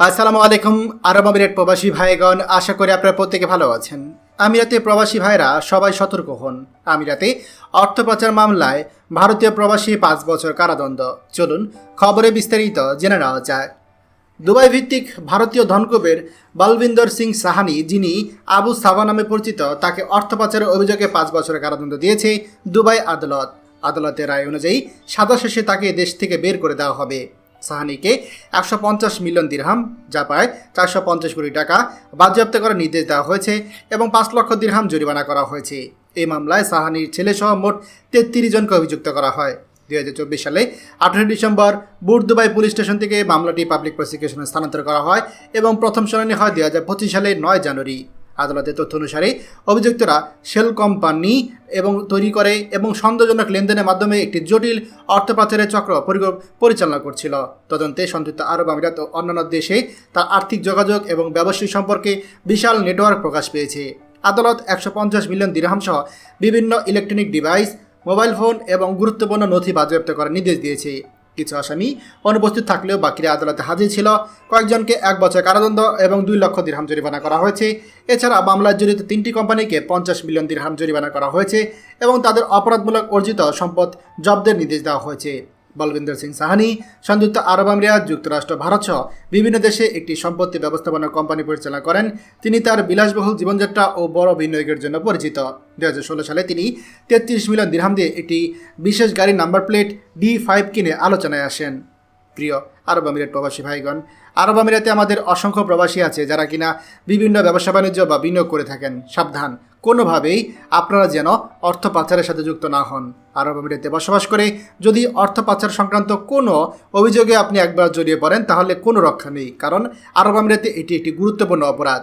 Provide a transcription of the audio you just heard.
আসসালামু আলাইকুম, আরব আমিরাত প্রবাসী ভাইগণ, আশা করি আপনারা প্রত্যেকে ভালো আছেন। আমিরাতে প্রবাসী ভাইরা সবাই সতর্ক হন। আমিরাতে অর্থ পাচার মামলায় ভারতীয় প্রবাসী পাঁচ বছর কারাদণ্ড। চলুন খবরে বিস্তারিত জেনে নেওয়া যায় দুবাই ভিত্তিক ভারতীয় ধনকুবের বলবিন্দর সিং সাহানি, যিনি আবু সাবা নামে পরিচিত, তাকে অর্থ পাচারের অভিযোগে পাঁচ বছরের কারাদণ্ড দিয়েছে দুবাই আদালত। আদালতের রায় অনুযায়ী সাদা শেষে তাকে দেশ থেকে বের করে দেওয়া হবে। সাহানিকে একশো পঞ্চাশ মিলিয়ন দিরহাম, যা প্রায় চারশো পঞ্চাশ কোটি টাকা বাজেয়াপ্ত করার নির্দেশ দেওয়া হয়েছে এবং পাঁচ লক্ষ দিরহাম জরিমানা করা হয়েছে। এই মামলায় সাহানির ছেলেসহ মোট তেত্রিশ জনকে অভিযুক্ত করা হয়। দুই হাজার চব্বিশ সালে আঠারোই ডিসেম্বর বুর্দুবাই পুলিশ স্টেশন থেকে মামলাটি পাবলিক প্রসিকিউশনে স্থানান্তর করা হয় এবং প্রথম শুনানি হয় দুই সালের নয় জানুয়ারি। আদালতের তথ্য অনুসারে অভিযুক্তরা শেল কোম্পানি এবং তৈরি করে এবং সন্দেহজনক লেনদেনের মাধ্যমে একটি জটিল অর্থ পাচারের চক্র পরিচালনা করছিল। তদন্তে সংযুক্ত আরব আমিরাত ও অন্যান্য দেশে তার আর্থিক যোগাযোগ এবং ব্যবসায়ী সম্পর্কে বিশাল নেটওয়ার্ক প্রকাশ পেয়েছে। আদালত একশো পঞ্চাশ মিলিয়ন দিরহাম সহ বিভিন্ন ইলেকট্রনিক ডিভাইস, মোবাইল ফোন এবং গুরুত্বপূর্ণ নথি বাজেয়াপ্ত করার নির্দেশ দিয়েছে। কিছু আসামি অনুপস্থিত থাকলেও বাকিরা আদালতে হাজির ছিল। কয়েকজনকে এক বছর কারাদণ্ড এবং দুই লক্ষ দিরহাম জরিমানা করা হয়েছে। এছাড়া মামলায় জড়িত তিনটি কোম্পানিকে পঞ্চাশ মিলিয়ন দিরহাম জরিমানা করা হয়েছে এবং তাদের অপরাধমূলক অর্জিত সম্পদ জব্দের নির্দেশ দেওয়া হয়েছে। বলবিন্দর সিং সাহানি সংযুক্ত আরব আমিরাত, যুক্তরাষ্ট্র, ভারত সহ বিভিন্ন দেশে একটি সম্পত্তি ব্যবস্থাপনা কোম্পানি পরিচালনা করেন। তিনি তার বিলাসবহুল জীবনযাত্রা ও বড় বিনিয়োগের জন্য পরিচিত। দু সালে তিনি তেত্রিশ মিলিয়ন দিরহাম দিয়ে একটি বিশেষ গাড়ির নাম্বার প্লেট ডি ফাইভ কিনে আলোচনায় আসেন। প্রিয় আরব আমিরাত প্রবাসী ভাইগণ, আরব আমিরাতে আমাদের অসংখ্য প্রবাসী আছে যারা কিনা বিভিন্ন ব্যবসা বাণিজ্য বা বিনিয়োগ করে থাকেন। সাবধান, কোনোভাবেই আপনারা যেন অর্থ পাচারের সাথে যুক্ত না হন। আরব আমিরাতে বসবাস করে যদি অর্থ পাচার সংক্রান্ত কোনো অভিযোগে আপনি একবার জড়িয়ে পড়েন, তাহলে কোনো রক্ষা নেই। কারণ আরব আমিরাতে এটি একটি গুরুত্বপূর্ণ অপরাধ।